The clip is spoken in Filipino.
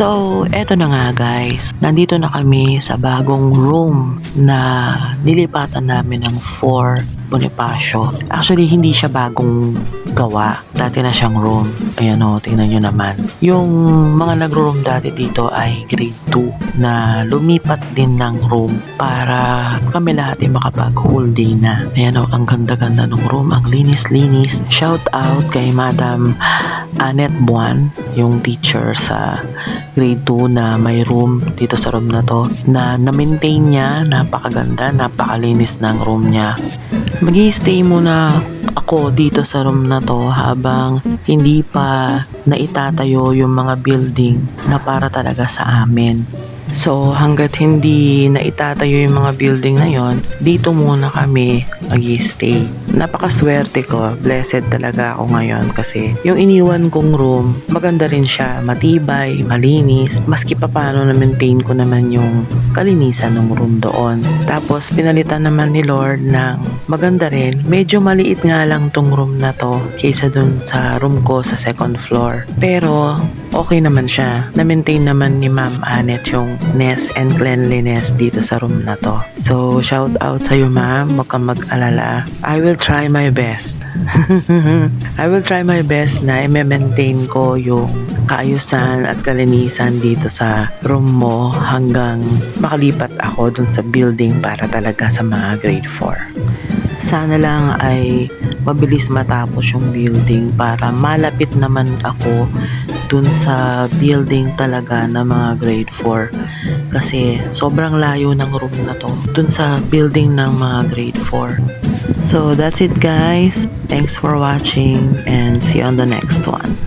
So, eto na nga guys. Nandito na kami sa bagong room na nilipatan namin ng 4 Bonifacio. Actually, hindi siya bagong gawa. Dati na siyang room. Ayan o, tingnan nyo naman. Yung mga nag-room dati dito ay grade 2 na lumipat din ng room para kami lahat ay makapag-whole day na. Ayan o, ang ganda-ganda ng room. Ang linis-linis. Shout out kay Madam Annette Buwan, yung teacher sa grade 2 na may room dito sa room na to na na-maintain niya, napakaganda, napakalinis ng room niya. mag stay muna ako dito sa room na to habang hindi pa naitatayo yung mga building na para talaga sa amin. So hanggat hindi naitatayo yung mga building na yon, dito muna kami mag stay Napakaswerte ko, blessed talaga ako ngayon kasi yung iniwan kong room, maganda rin siya, matibay, malinis, maski pa paano na maintain ko naman yung kalinisan ng room doon. Tapos pinalitan naman ni Lord ng maganda rin, medyo maliit nga lang tong room na to kaysa dun sa room ko sa second floor. Pero okay naman siya. Na-maintain naman ni Ma'am Annette yung ness and cleanliness dito sa room na to. So, shout out sa'yo ma'am. Huwag kang mag-alala. I will try my best. I will try my best na i-maintain ko yung kaayusan at kalinisan dito sa room mo hanggang makalipat ako dun sa building para talaga sa mga grade 4. Sana lang ay mabilis matapos yung building para malapit naman ako dun sa building talaga ng mga grade 4 kasi sobrang layo ng room na to dun sa building ng mga grade 4 so that's it guys. Thanks for watching and see you on the next one